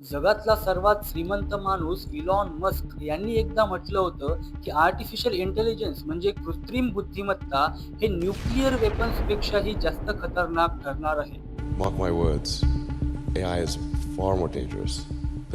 जगातला सर्वात श्रीमंत माणूस इलॉन मस्क यांनी एकदा म्हटलं होतं की आर्टिफिशियल इंटेलिजन्स म्हणजे कृत्रिम बुद्धिमत्ता हे न्यूक्लिअर वेपन्स पेक्षाही जास्त खतरनाक ठरणार आहे.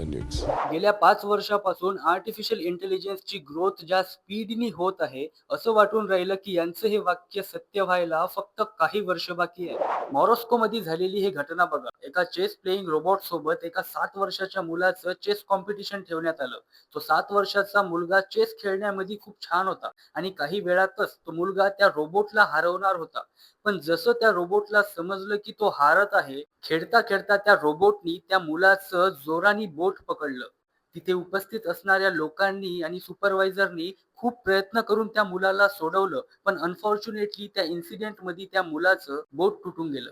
Mark गेल्या पाच वर्षापासून आर्टिफिशियल इंटेलिजन्सची ग्रोथ ज्या स्पीडनी होत आहे असं वाटून राहिलं की यांचं हे वाक्य सत्य व्हायला फक्त काही वर्ष बाकी आहे मॉरॉस्को मध्ये झालेली ही घटना बघा. एका चेस प्लेइंग रोबोट सोबत एका सात वर्षाच्या मुलाचं चेस कॉम्पिटिशन ठेवण्यात आलं. तो सात वर्षाचा मुलगा चेस खेळण्यामध्ये खूप छान होता आणि काही वेळातच तो मुलगा त्या रोबोटला हरवणार होता. पण जसं त्या रोबोटला समजलं की तो हारत आहे खेळता खेळता त्या रोबोटनी त्या मुलाचं जोरानी बोट पकडलं. तिथे उपस्थित असणाऱ्या लोकांनी आणि सुपरवायझरनी खूप प्रयत्न करून त्या मुलाला सोडवलं पण अनफॉर्च्युनेटली त्या इन्सिडेंटमध्ये त्या मुलाचं बोट तुटून गेलं.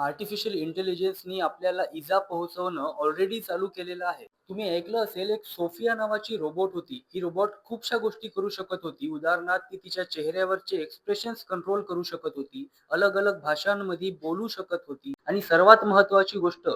आर्टिफिशियल इंटेलिजन्सनी आपल्याला इजा पोहोचवणं ऑलरेडी चालू केलेलं आहे. तुम्ही ऐकलं असेल एक सोफिया नावाची रोबोट होती. ही रोबोट खूपशा गोष्टी करू शकत होती. उदाहरणार्थ ती तिच्या चेहऱ्यावरचे एक्सप्रेशन्स कंट्रोल करू शकत होती. अलग अलग भाषांमध्ये बोलू शकत होती. आणि सर्वात महत्वाची गोष्ट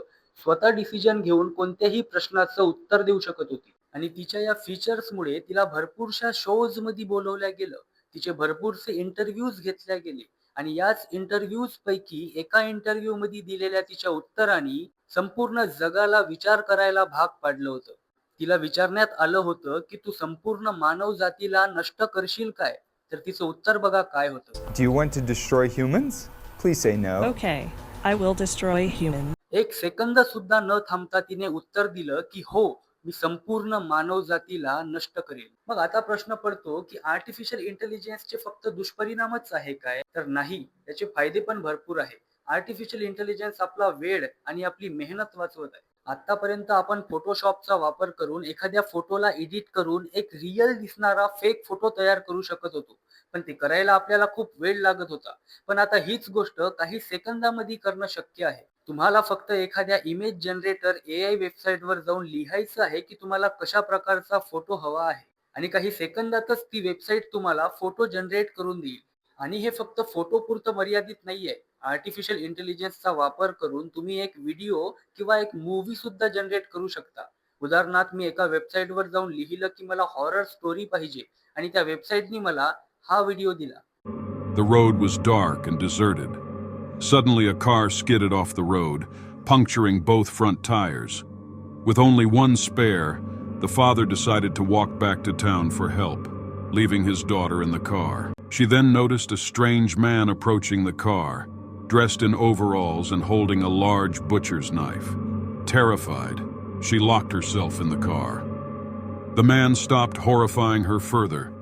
स्वतः डिसिजन घेऊन कोणत्याही प्रश्नाचं उत्तर देऊ शकत होती. आणि तिच्या या फीचर्समुळे तिला भरपूरशा शोजमध्ये बोलवल्या गेलं. तिचे भरपूरसे इंटरव्ह्यूज घेतल्या गेले. आणि याच इंटरव्ह्यूज पैकी एका इंटरव्ह्यू मध्ये दिलेल्या तिच्या उत्तरांनी संपूर्ण जगाला विचार करायला भाग पाडलं होतं तिला विचारण्यात आलं होतं की तू संपूर्ण मानव जातीला नष्ट करशील काय तर तिचं उत्तर बघा काय होतं Do you want to destroy humans? Please say no. Okay, I will destroy humans. एक सेकंद सुद्धा न थांबता तिने उत्तर दिलं की हो मी संपूर्ण मानव जातीला नष्ट करेल. मग आता प्रश्न पडतो की आर्टिफिशियल इंटेलिजन्सचे फक्त दुष्परिणामच आहे काय? तर नाही त्याचे फायदे पण भरपूर आहे. आर्टिफिशियल इंटेलिजन्स आपला वेळ आणि आपली मेहनत वाचवत आहे. आतापर्यंत आपण फोटोशॉपचा वापर करून एखाद्या फोटोला एडिट करून एक रिअल दिसणारा फेक फोटो तयार करू शकत होतो. पण ते करायला आपल्याला खूप वेळ लागत होता. पण आता हीच गोष्ट काही सेकंदामध्ये करणं शक्य आहे. तुम्हाला फक्त एखाद्या इमेज जनरेटर ए आय वेबसाईटवर जाऊन लिहायचं आहे की तुम्हाला कशा प्रकारचा फोटो हवा आहे. आणि काही सेकंदातच ती वेबसाईट तुम्हाला फोटो जनरेट करून देईल. आणि हे फक्त फोटो पुरतं मर्यादित नाहीये. आर्टिफिशियल इंटेलिजन्सचा वापर करून तुम्ही एक व्हिडिओ किंवा एक मूवी सुद्धा जनरेट करू शकता. उदाहरणार्थ मी एका वेबसाईटवर जाऊन लिहिलं की मला हॉरर स्टोरी पाहिजे आणि त्या वेबसाईटनी मला हा व्हिडिओ दिला. The road was dark and deserted. Suddenly, a car skidded off the road, puncturing both front tires. With only one spare, the father decided to walk back to town for help, leaving his daughter in the car. She then noticed a strange man approaching the car, dressed in overalls and holding a large butcher's knife. Terrified, she locked herself in the car. The man stopped, horrifying her further.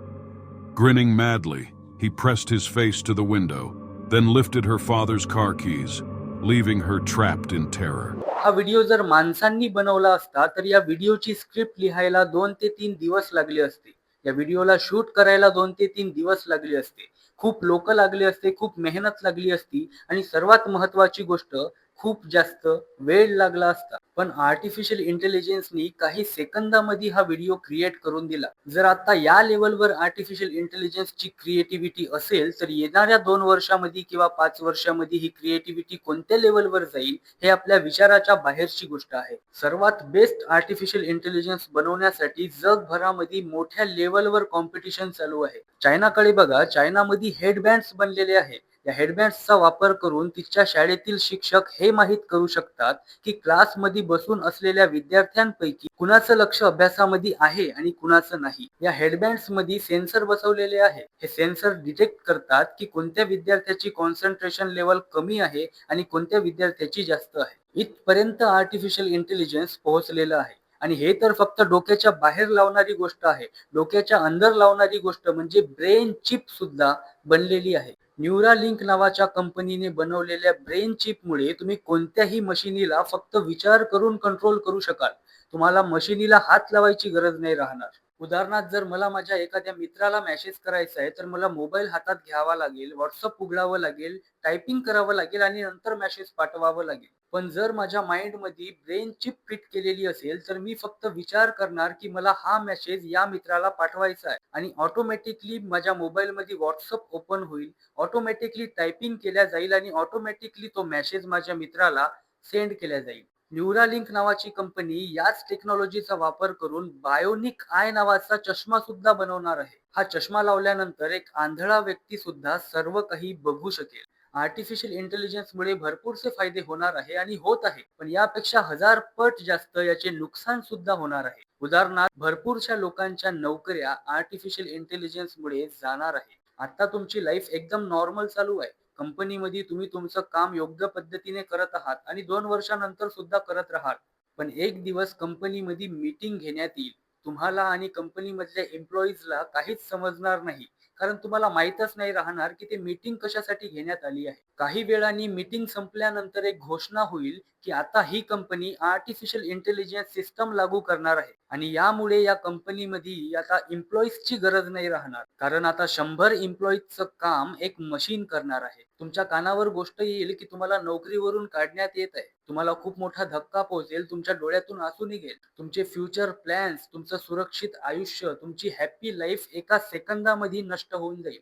Grinning madly, he pressed his face to the window, then lifted her father's car keys, leaving her trapped in terror. हा video जर माणसांनी बनवला असता तर या व्हिडिओची script लिहायला दोन ते तीन दिवस लागले असते. या व्हिडिओला शूट करायला दोन ते तीन दिवस लागले असते. खूप लोक लागले असते खूप मेहनत लागली असती आणि सर्वात महत्वाची गोष्ट खूप जास्त वेळ लागला असता. पण आर्टिफिशियल इंटेलिजन्सनी काही सेकंदामध्ये हा व्हिडिओ क्रिएट करून दिला. जर आता या लेवलवर आर्टिफिशियल इंटेलिजन्सची क्रिएटिव्हिटी असेल तर येणाऱ्या दोन वर्षामध्ये किंवा पाच वर्षामध्ये ही क्रिएटिव्हिटी कोणत्या लेवलवर जाईल हे आपल्या विचाराच्या बाहेरची गोष्ट आहे. सर्वात बेस्ट आर्टिफिशियल इंटेलिजन्स बनवण्यासाठी जगभरामध्ये मोठ्या लेवलवर कॉम्पिटिशन चालू आहे. चायनाकडे बघा चायनामध्ये हेडबँड्स बनलेले आहे. या हेडबँड्सचा वापर करून तिच्या शाळेतील शिक्षक हे माहीत करू शकतात की क्लासमध्ये बसून असलेल्या विद्यार्थ्यांपैकी कुणाचं लक्ष अभ्यासामध्ये आहे आणि कुणाचं नाही. या हेडबँड्समध्ये सेन्सर बसवलेले आहे. हे सेन्सर डिटेक्ट करतात की कोणत्या विद्यार्थ्याची कॉन्सन्ट्रेशन लेवल कमी आहे आणि कोणत्या विद्यार्थ्याची जास्त आहे. इथपर्यंत आर्टिफिशियल इंटेलिजन्स पोहोचलेलं आहे. आणि हे तर फक्त डोक्याच्या बाहेर लावणारी गोष्ट आहे. डोक्याच्या अंदर लावणारी गोष्ट म्हणजे ब्रेन चिप सुद्धा बनलेली आहे. न्यूरालिंक नावाच्या कंपनीने बनवलेल्या ब्रेन चिपमुळे तुम्ही कोणत्याही मशिनीला फक्त विचार करून कंट्रोल करू शकाल. तुम्हाला मशिनीला हात लावायची गरज नाही राहणार. उदाहरणार्थ जर मला माझ्या एखाद्या मित्राला मेसेज करायचा आहे तर मला मोबाईल हातात घ्यावा लागेल व्हॉट्सअप उघडावं लागेल टायपिंग करावं लागेल आणि नंतर मेसेज पाठवावं लागेल. पण जर माझ्या माइंडमध्ये ब्रेन चिप फिट केलेली असेल तर मी फक्त विचार करणार की मला हा मेसेज या मित्राला पाठवायचा आहे. आणि ऑटोमॅटिकली माझ्या मोबाईलमध्ये व्हॉट्सअप ओपन होईल ऑटोमॅटिकली टायपिंग केल्या जाईल आणि ऑटोमॅटिकली तो मेसेज माझ्या मित्राला सेंड केल्या जाईल. न्यूरालिंक नावाची कंपनी याच टेक्नॉलॉजीचा वापर करून बायोनिक आय नावाचा चष्मा सुद्धा बनवणार आहे. हा चष्मा लावल्यानंतर एक आंधळा व्यक्ती सुद्धा सर्व काही बघू शकेल. आर्टिफिशियल इंटेलिजन्स मुळे भरपूरसे फायदे होणार आहे आणि होत आहे पण यापेक्षा हजार पट जास्त याचे नुकसान सुद्धा होणार आहे. उदाहरणार्थ भरपूरशा लोकांच्या नोकऱ्या आर्टिफिशियल इंटेलिजन्स मुळे जाणार आहे. आता तुमची लाईफ एकदम नॉर्मल चालू आहे. कंपनीमध्ये तुम्ही तुमचं काम योग्य पद्धतीने करत आहात आणि दोन वर्षानंतर सुद्धा करत राहाल. पण एक दिवस कंपनीमध्ये मीटिंग घेण्यात येईल. तुम्हाला आणि कंपनीमधल्या एम्प्लॉईजला काहीच समजणार नाही. कारण तुम्हाला माहीतच नाही राहणार की ते मीटिंग कशासाठी घेण्यात आली आहे. काही वेळाने मीटिंग संपल्यानंतर एक घोषणा होईल की आता ही कंपनी आर्टिफिशियल इंटेलिजन्स सिस्टम लागू करणार आहे. आणि यामुळे या कंपनीमध्ये आता एम्प्लॉईजची गरज नाही राहणार. कारण आता शंभर एम्प्लॉईजचं काम एक मशीन करणार आहे. तुमच्या कानावर गोष्ट येईल की तुम्हाला नोकरीवरून काढण्यात येत आहे. तुम्हाला खूप मोठा धक्का पोहोचेल तुमच्या डोळ्यातून आसू निघेल. तुमचे फ्युचर प्लॅन्स तुमचं सुरक्षित आयुष्य तुमची हॅप्पी लाईफ एका सेकंदामध्ये नष्ट होऊन जाईल.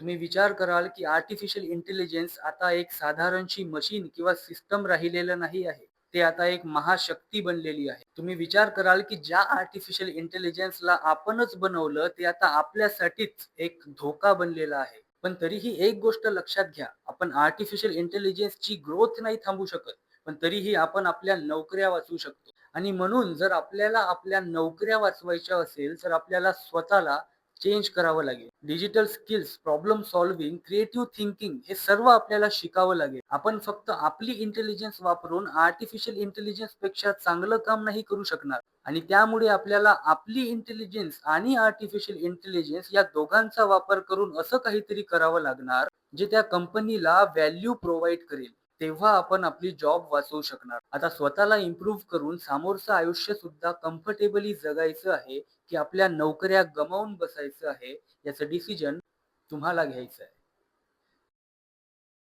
तुम्ही विचार कराल की आर्टिफिशियल इंटेलिजन्स आता एक साधारणशी मशीन किंवा सिस्टम राहिलेलं नाही आहे. ते आता एक महाशक्ती बनलेली आहे. तुम्ही विचार कराल की ज्या आर्टिफिशियल इंटेलिजन्सला आपणच बनवलं ते आता आपल्यासाठीच एक धोका बनलेला आहे. पण तरीही एक गोष्ट लक्षात घ्या आपण आर्टिफिशियल इंटेलिजन्सची ग्रोथ नाही थांबू शकत. पण तरीही आपण आपल्या नोकऱ्या वाचवू शकतो. आणि म्हणून जर आपल्याला आपल्या नोकऱ्या वाचवायच्या असेल तर आपल्याला स्वतःला चेंज करावं लागेल. Digital skills problem solving creative thinking हे सर्व आपल्याला शिकावं लागेल. आपण फक्त आपली इंटेलिजन्स वापरून आर्टिफिशियल इंटेलिजन्सपेक्षा चांगलं काम नाही करू शकणार. आणि त्यामुळे आपल्याला आपली इंटेलिजन्स आणि आर्टिफिशियल इंटेलिजन्स या दोघांचा वापर करून असं काहीतरी करावं लागणार जे त्या कंपनीला व्हॅल्यू प्रोव्हाइड करेल. तेव्हा आपण आपली जॉब वाचवू शकणार. आता स्वतःला इम्प्रूव्ह करून समोरचं आयुष्य सुद्धा कम्फर्टेबली जगायचं आहे की आपल्या नोकऱ्या गमावून बसायचं आहे याचं डिसिजन तुम्हाला घ्यायचं आहे.